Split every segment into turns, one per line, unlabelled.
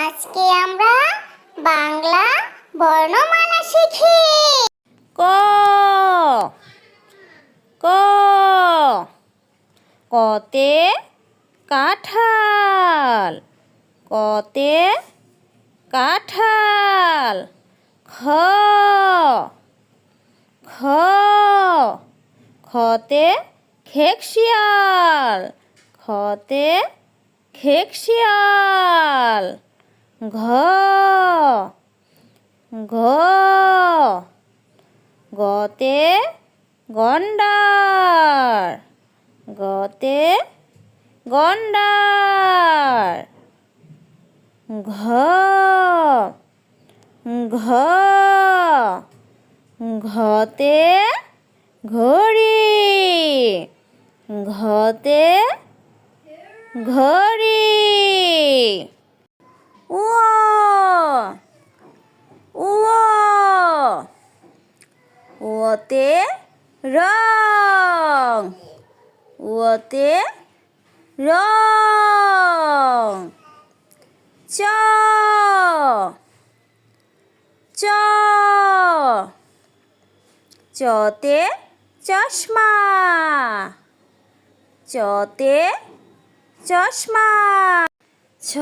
আজকে আমরা বাংলা
কতে কাঁঠাল কতে কাঁঠাল খ খ খতে খেকশিয়াল। খতে খেকশিয়াল। ঘ ঘ গতে গন্ডার। গতে গন্ডার। ঘ ঘ ঘতে ঘড়ি। ঘতে ঘড়ি। ও ওতে রং। ওতে রং। চ। চ। চতে চশমা। চতে চশমা। ছ।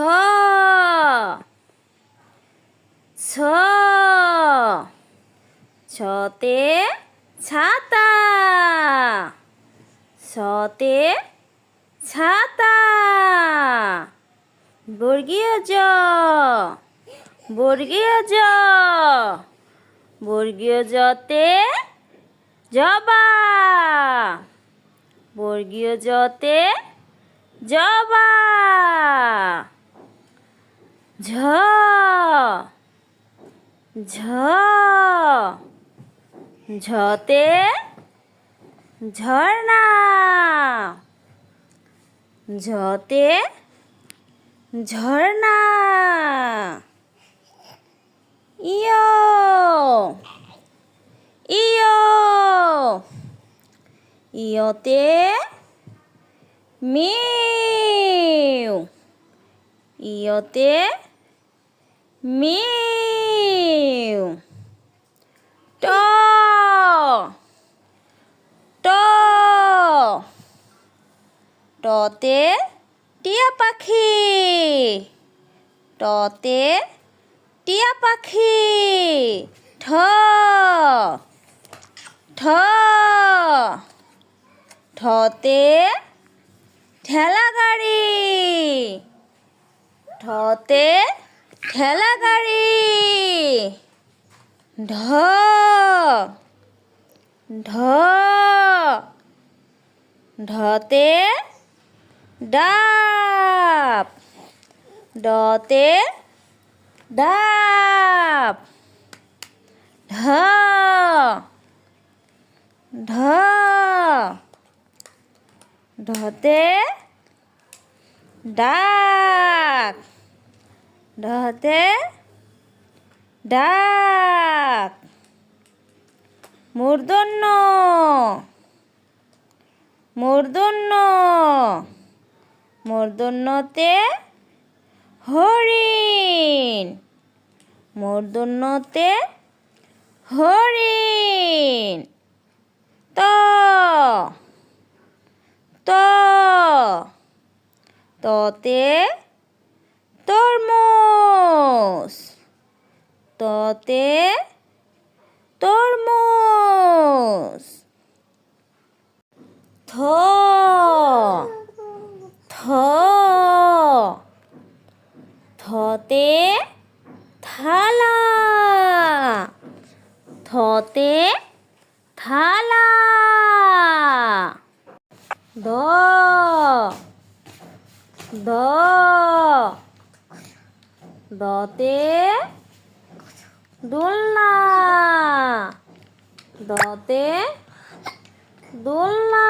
ছতে ছাতা। ছতে ছাতা। বর্গীয় জ। বর্গীয় জ। বর্গীয় জতে জবা। বর্গীয় জতে জবা। ঝ। ঝ। ঝতে ঝর্ণা। ঝতে ঝর্ণা। ইয়। ইয়ো। ইয়তে মিউ। ইয়তে মিউ। ট। ট। টতে টিয়া পাখি। টতে টিয়া পাখি। ঠ। ঠ। ঠতে ঠেলা গাড়ি ঠতে ঠেলা গাড়ি ঢ ঢ ঢতে ডাব। ডতে ডাব। ঢ ঢ। ঢতে ডাক ঢতে ডাক মূর্ধন্য মূর্ধন্য মূর্ধন্যতে হরিণ মূর্ধন্যতে হরিণ ত ত ততে তরমুজ ততে তরমুজ থ দ। দ। দতে দোলনা। দতে দোলনা।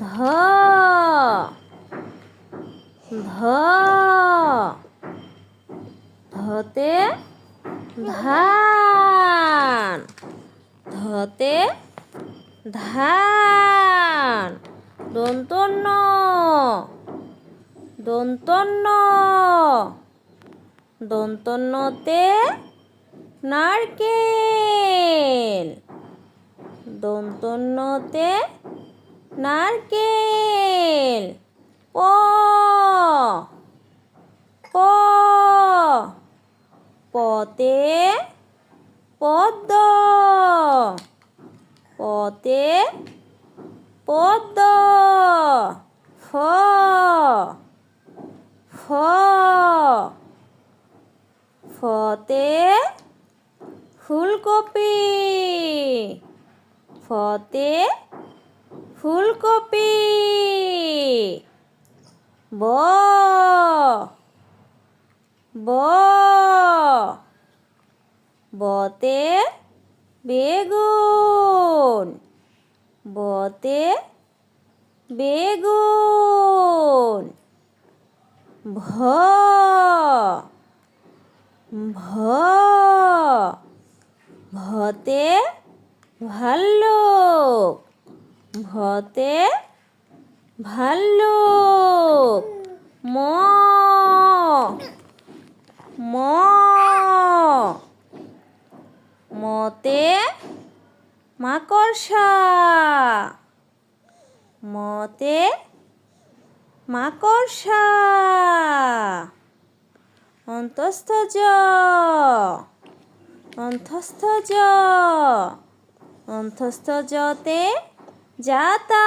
ধ। ধ। ধতে ধান। ধতে ধান। দন্তন্য। দন্তন্য। দন্তন্যতে নারকেল। দন্তন্যতে নারকেল। প পতে পদ্ম। পতে পদ্ম। ফ। ফ। ফতে ফুলকপি। ফতে ফুলকপি। ব। ব। বতে বেগুন। বতে বেগুন। ভ। ভ। ভতে ভাল্লুক। ভতে ভাল্লুক। ম। ম। মতে মাকড়সা। মতে মাকড়সা। অন্তস্থ জ। অন্তস্থ জ। অন্তস্থ জতে যাতা।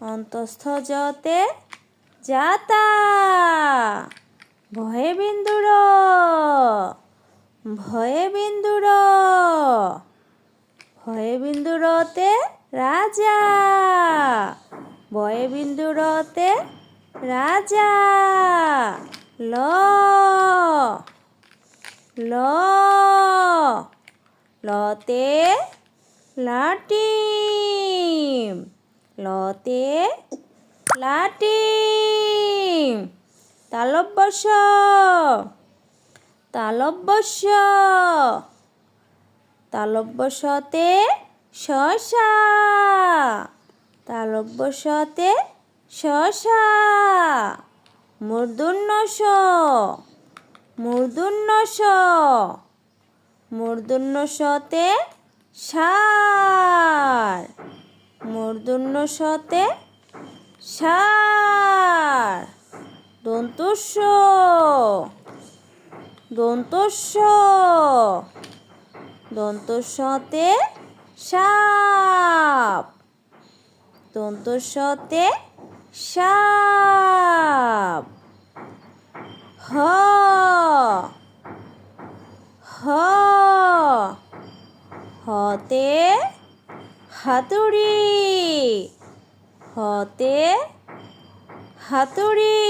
অন্তস্থ জতে যাতা। ভয়ে বিন্দুর। ভয়ে বিন্দুর, ভয়ে বিন্দুরতে রাজা, ভয়ে বিন্দুরতে রাজা, ল ল, লতে লাটিম লতে লাটিম তালব্যস তালব্যস তালব্যসতে শশা। তালব্যসতে শশা। মূর্ধন্য স মূর্ধন্য স মূর্ধন্য সতে সার। মূর্ধন্য সতে সার। দন্তস্য দন্তস্য দন্তস্যতে সাপ। দন্তস্যতে সাপ। হ। হতে হাতুড়ি। হতে হাতুড়ি।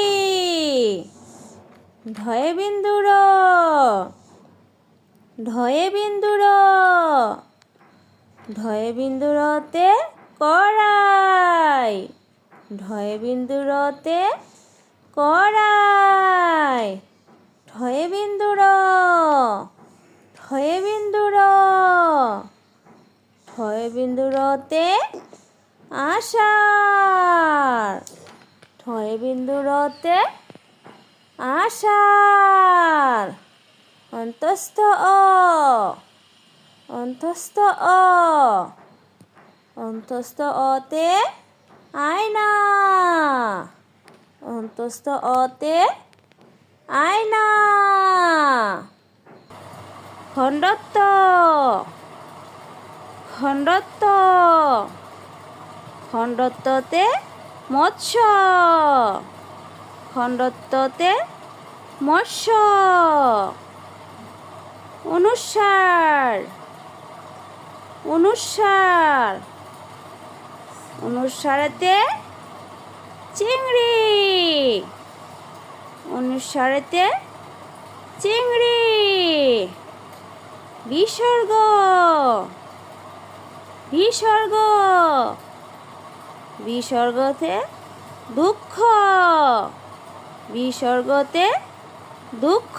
ঢয়ে বিন্দুর ঢয়ে বিন্দুর ঢয়ে বিন্দুরতে কড়াই ঢয়ে বিন্দুরতে কড়াই ঠয়ে বিন্দুর ঠয়ে বিন্দুর ঠয়ে বিন্দুরতে আষাঢ় ঠয়ে বিন্দুরতে আষাঢ়। অন্তস্থ অ। অন্তস্থ অ। অন্তস্থ অতে আয়না। অন্তস্থ অতে আয়না। খণ্ডত্ব। খণ্ডত্ব। খণ্ডত্বতে মৎস্য। খণ্ডত্বতে মৎস্য। অনুসার অনুসার অনুসারেতে চিংড়ি অনুসারেতে চিংড়ি বিসর্গ বিসর্গ বিসর্গতে দুঃখ বিসর্গতে দুঃখ।